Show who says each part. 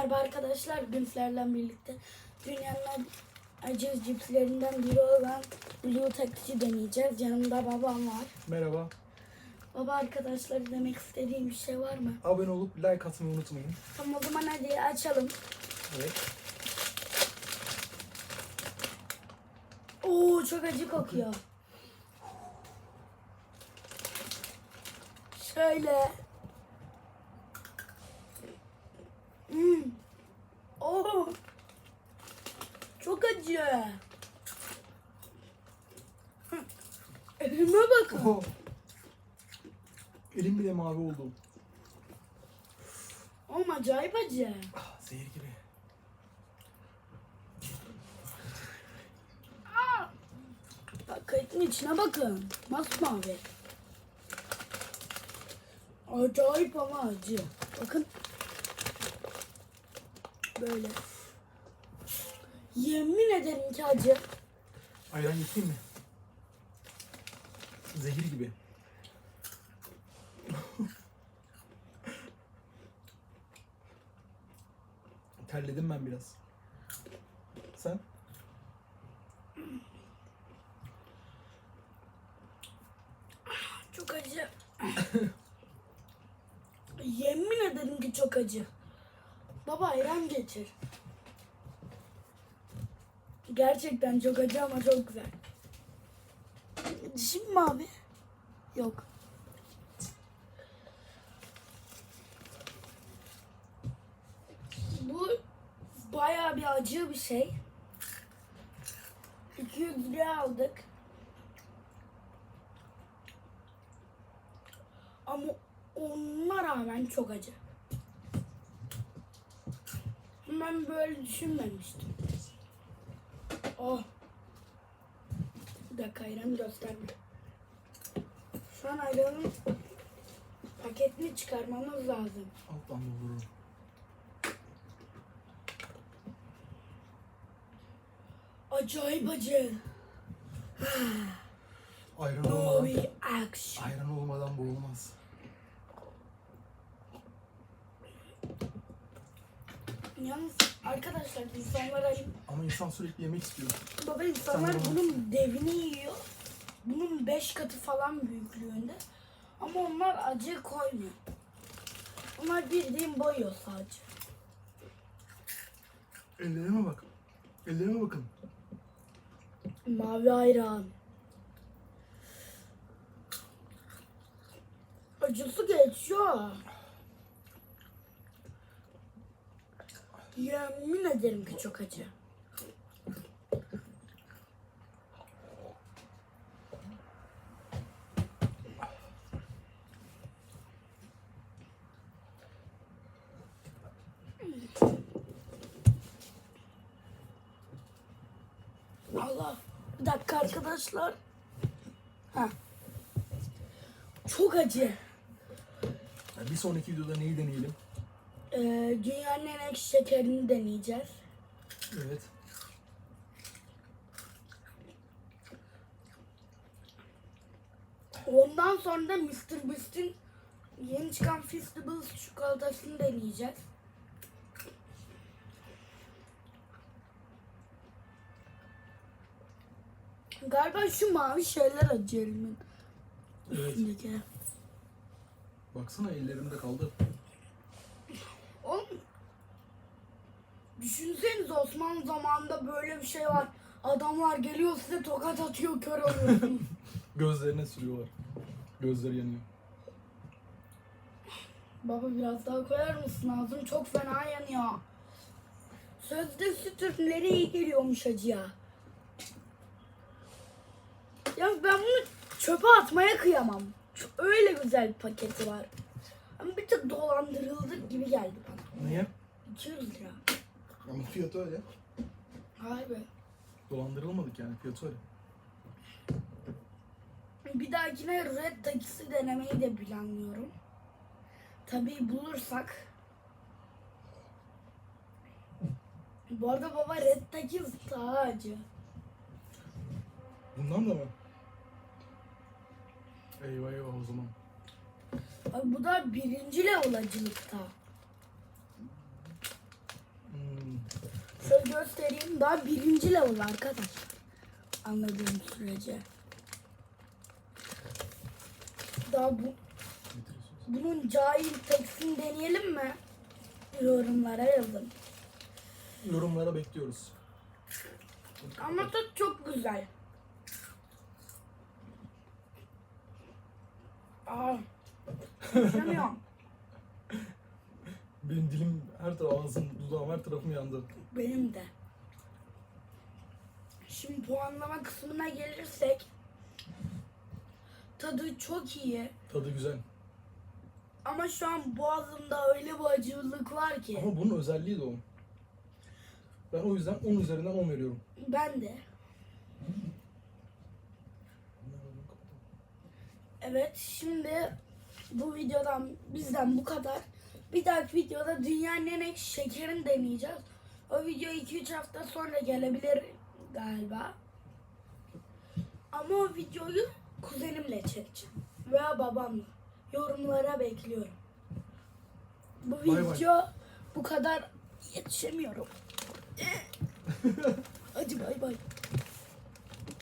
Speaker 1: merhaba arkadaşlar. Günflerle birlikte dünyanın acı cipslerinden biri olan Blue Taxi deneyeceğiz. Yanımda babam var.
Speaker 2: Merhaba.
Speaker 1: Baba arkadaşlar demek istediğim bir şey var mı?
Speaker 2: Abone olup like atmayı unutmayın.
Speaker 1: Tamam o zaman hadi açalım.
Speaker 2: Evet.
Speaker 1: Oo çok acı kokuyor. Şöyle. Hmm. Oo. Çok acı. Hı. Elime bakın.
Speaker 2: Oho. Elim bile mavi oldu.
Speaker 1: Oğlum acayip acı.
Speaker 2: Ah, zehir gibi.
Speaker 1: Bak kayıtın içine bakın. Masmavi. Acayip ama acı. Bakın. Böyle. Yemin ederim ki acı.
Speaker 2: Ayran getireyim mi? Zehir gibi. Terledim ben biraz. Sen?
Speaker 1: Çok acı. Yemin ederim ki çok acı. Baba ayran getir. Gerçekten çok acı ama çok güzel. Dişim mi abi? Yok. Bu bayağı bir acı bir şey. 200 liraya aldık. Ama ona rağmen çok acı. Ben böyle düşünmemiştim. Oh. Dakika ayranı gösterme. Şu an ayranın paketini çıkarmamız lazım.
Speaker 2: Alttan doldururum.
Speaker 1: Acayip acı.
Speaker 2: Ayran olmadan,
Speaker 1: reaction.
Speaker 2: ayran olmadan bu olmaz.
Speaker 1: Yalnız arkadaşlar insanlar hani
Speaker 2: Ama insan sürekli yemek istiyor.
Speaker 1: Baba insanlar
Speaker 2: Sen de
Speaker 1: bunun devini yiyor. Bunun beş katı falan büyüklüğünde. Ama onlar acı koymuyor. Onlar bildiğin boyuyor sadece.
Speaker 2: Ellerime bak. Ellerime bakın.
Speaker 1: Mavi ayran. Acısı geçiyor. Yemin ederim ki çok acı. Allah. Bir dakika arkadaşlar. Ha. Çok acı.
Speaker 2: Bir sonraki videoda neyi deneyelim?
Speaker 1: Ee, dünyanın en ekşi şekerini deneyeceğiz.
Speaker 2: Evet.
Speaker 1: Ondan sonra da Mr. Beast'in yeni çıkan Feastables çikolatasını deneyeceğiz. Galiba şu mavi şeyler acı elimin
Speaker 2: Evet.
Speaker 1: üstündeki.
Speaker 2: Baksana ellerimde kaldı.
Speaker 1: Oğlum düşünsenize Osmanlı zamanında böyle bir şey var. Adamlar geliyor size tokat atıyor kör oluyorsunuz.
Speaker 2: Gözlerine sürüyorlar. Gözleri yanıyor.
Speaker 1: Baba biraz daha koyar mısın? Ağzım çok fena yanıyor. Sözde süt ürünleri iyi geliyormuş acıya. Ya ben bunu çöpe atmaya kıyamam. Çok- Öyle güzel bir paketi var. Ama bir tık dolandırıldık gibi geldi bana.
Speaker 2: Niye?
Speaker 1: 200 lira.
Speaker 2: Ama fiyatı öyle.
Speaker 1: Vay be.
Speaker 2: Dolandırılmadık yani fiyatı öyle.
Speaker 1: Bir dahakine red takisi denemeyi de planlıyorum. Tabii bulursak. Bu arada baba red takis daha acı.
Speaker 2: Bundan da mı? Eyvah eyvah o zaman.
Speaker 1: Abi bu da birinci level acılıkta. Şöyle göstereyim. Daha birinci level arkadaşlar. Anladığım sürece. Daha bu, bunun cahil tekstini deneyelim mi? Yorumlara yazın.
Speaker 2: Yorumlara bekliyoruz.
Speaker 1: Ama tadı çok güzel. Aa, konuşamıyorum.
Speaker 2: Benim dilim her tarafım, ağzım, dudağım her tarafım yandı.
Speaker 1: Benim de. Şimdi puanlama kısmına gelirsek tadı çok iyi
Speaker 2: Tadı güzel.
Speaker 1: ama şu an boğazımda öyle bir acılık var ki
Speaker 2: Ama bunun özelliği de o. Ben o yüzden 10 üzerinden 10 veriyorum.
Speaker 1: ben de evet şimdi bu videodan bizden bu kadar. Bir dahaki videoda dünyanın en ekşi şekerini deneyeceğiz. O video 2-3 hafta sonra gelebilir galiba. Ama o videoyu kuzenimle çekeceğim. Veya babamla. Yorumlara bekliyorum. Bu
Speaker 2: Bay bay.
Speaker 1: video bu kadar yetişemiyorum. Hadi bay bay.